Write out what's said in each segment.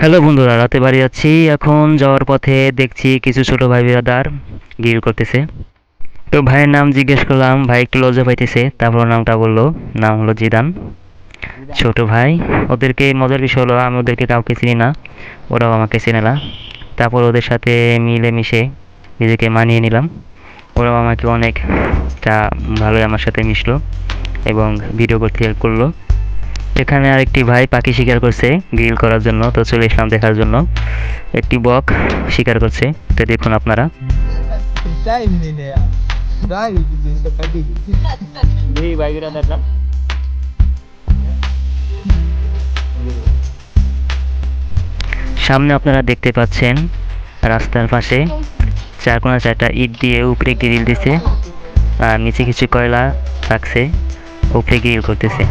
Hello বন্ধুরা রাতে বাড়ি যাচ্ছি। এখন যাওয়ার পথে দেখছি কিছু ছোট ভাই বিরাদার গিল করতেছে। তো ভাইয়ের নাম জিজ্ঞেস করলাম ভাই একটু লজ্জা পাইতেছে। তারপর নামটা বলল নাম হলো জিদান। ছোট ভাই ওদেরকে মজার বিষয় হলো আমি ওদেরকে কাউকে চিনি না। ওরাও আমাকে চেনে না। তারপর ওদের সাথে মিলে মিশে নিজেকে মানিয়ে নিলাম। ওরাও আমাকে অনেকটা ভালোই আমার সাথে মিশলো এবং ভিডিও করতে হেল্প করল। এখানে আরেকটি ভাই পাখি শিকার করছে গ্রিল করার জন্য। তো চলে এসলাম দেখার জন্য। একটি বক শিকার করছে। তো দেখুন আপনারা. সামনে আপনারা দেখতে পাচ্ছেন রাস্তার পাশে চার কোনা চারটা ইট দিয়ে উপরে গ্রিল দিছে। আর নিচে কিছু কয়লা রাখছে, উপরে গ্রিল করতেছে।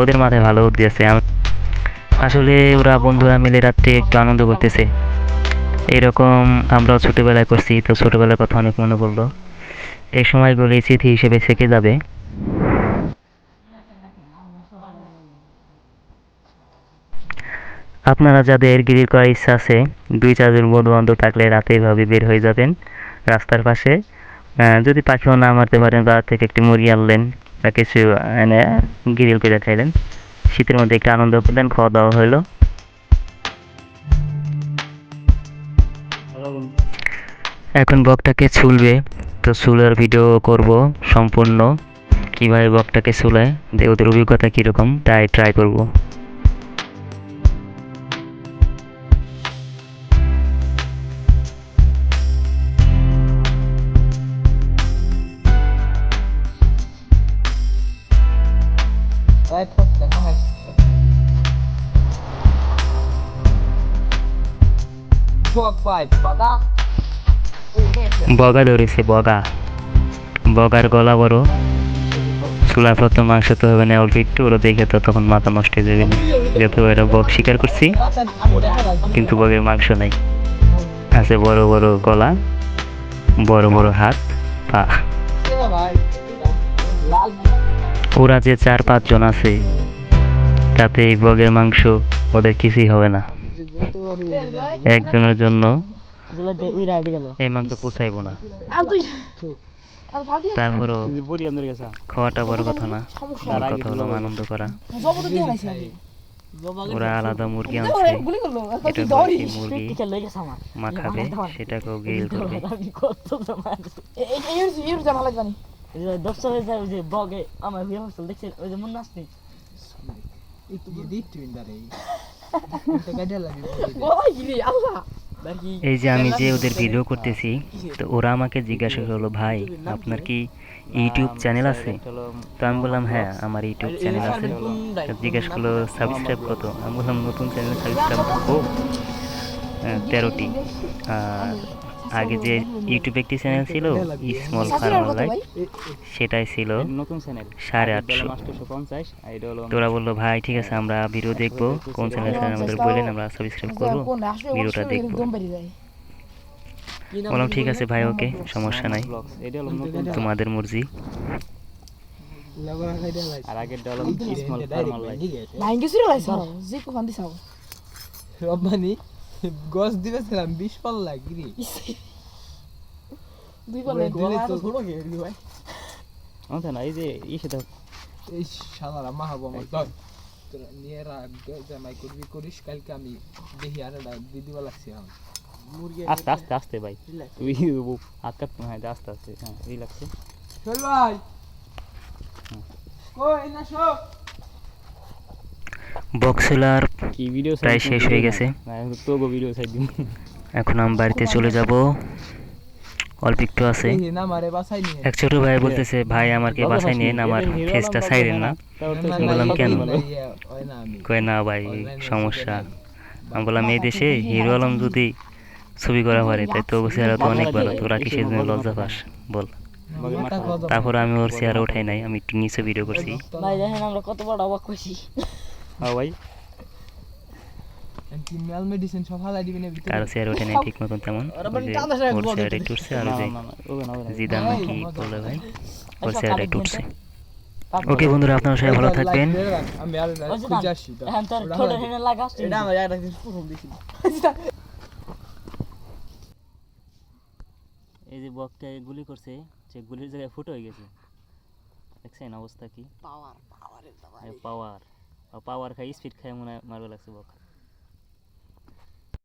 ওদের মাথায় ভালো বুদ্ধি আছে। আসলে ওরা বন্ধুরা মিলে রাত্রে একটু আনন্দ করতেছে। এরকম আমরাও ছোটোবেলায় করছি, তো ছোটোবেলার কথা অনেক মনে পড়ল। এই সময়গুলি স্মৃতি হিসেবে থেকে যাবে। আপনারা যাদের গ্রিল করার ইচ্ছা আছে, দুই চারজন বন্ধু বান্ধব থাকলে রাতে এভাবে বের হয়ে যাবেন রাস্তার পাশে। যদি পাখিও না মারতে পারেন বাজার থেকে একটি মুরগি আনলেন কিছু, এনে গ্রিল করে খাইলেন। শীতের মধ্যে একটু আনন্দ পেলেন খাওয়া দাওয়া হইল। এখন বকটাকে ছুলবে, তো চুলার ভিডিও করব সম্পূর্ণ। কীভাবে বকটাকে চুলায় ওদের অভিজ্ঞতা কীরকম, তাই ট্রাই করব। বগা ধরেছে, বগা। বগার গলা বড়। চুলা প্রথম মাংস তো হবে না, অল্প একটু, ওরা দেখে তো তখন মাথা নষ্ট হয়ে যাবে। যেহেতু বক শিকার করছি, কিন্তু বগের মাংস নেই। আছে বড় বড় গলা, বড় বড় হাত, পা। ওরা যে চার পাঁচজন আছে, তাতে এই বগের মাংস ওদের কিছুই হবে না। একজনের জন্য এই মাংস পোষাইবো না তারপরও. খাওয়াটা বড় কথা না বড় কথা হলো আনন্দ করা ওরা আলাদা মুরগি আনছে এটা মুরগি মা খাবে সেটাকেও গ্রিল করবে দশটা হয়ে যায় ওই যে বগে আমার বিয়ে হচ্ছিল দেখছেন ওই যে মনে আসনি এই যে আমি যে ওদের ভিডিও করতেছি, তো ওরা আমাকে জিজ্ঞাসা করল, ভাই, আপনার কি ইউটিউব চ্যানেল আছে? তো আমি বললাম হ্যাঁ আমার ইউটিউব চ্যানেল আছে। জিজ্ঞাসা করল সাবস্ক্রাইব কত? আমি বললাম, নতুন চ্যানেল সাবস্ক্রাইব করব? তেরোটি। আর আগে যে ইউটিউবে একটি চ্যানেল ছিল স্মল ফার্মার লাইফ সেটাই ছিল নতুন চ্যানেল সাড়ে আটশো। আটশো পঞ্চাশ আর এটা হলো তো ওরা বলল ভাই ঠিক আছে আমরা ভিডিও দেখব। কোন চ্যানেল চ্যানেল আমাদের বললেন আমরা সাবস্ক্রাইব করব। ভিডিওটা দেখব। বললাম ঠিক আছে ভাই ওকে সমস্যা নাই। ব্লগস এটা হলো নতুন তোমাদের মর্জি. আর আগেরটা হলো স্মল ফার্মার লাইফ লাইনকে সিরে লাইছ যে কোখান দি চাও। Robani. গছ দিবে ছিলাম বিশ পাল লাগি দুই পালে দিলে তো ছোট কে দি ভাই। আমাদের না এই যে ই সেটা এই শালারা মা আমার দল তোরা নিয়ে রাখ জামাই করবি করিস কালকে আমি দেখি আর একটা দিদি বলা লাগছি আস্তে আস্তে আস্তে ভাই। তুই হাত কাট হ্যাঁ আস্তে আস্তে হ্যাঁ এই লাগছে। চল ভাই। কই না শো বক্সেলার ভিডিও প্রায় শেষ হয়ে গেছে। দিন এখন আমি বাড়িতে চলে যাব। অল্প একটু আছে। এক ছোট ভাই বলতেছে ভাই আমাকে বাসায় নিন আমার ফেসটা সাইডেন না। বললাম কেন? কয় না ভাই সমস্যা। আমি বললাম এই দেশে হিরো আলম যদি ছবি করা পারে তাই তো চেহারা তো অনেক ভালো। তোরা কিসের জন্য লজ্জা পাস? বল। তারপর আমি ওর চেহারা উঠাই নাই। আমি একটু নিচে ভিডিও করছি। ভাই দেখেন আমরা কত বড় অবাক হইছি হ্যাঁ ভাই। মেডিসিন সব হালাই দিবি কারও চেহারা উঠে নাই ঠিক মতন তেমন। ওর চেহারা একটু উঠছে আর যে না না ওকে না ওকে না জিদান নাকি বলে ভাই। ওর চেহারা একটু উঠছে ওকে বন্ধুরা আপনারা সবাই ভালো থাকবেন। আমি আর খুঁজে আসি। এটা আমার একটা প্রথম দেখি এই যে বকটা গুলি করছে সে গুলির জায়গায় ফুটো হয়ে গেছে। দেখছেন অবস্থা কি? পাওয়ার পাওয়ারের পাওয়ার পাওয়ার খাই স্পিড খাই মনে হয় মারবে লাগছে বক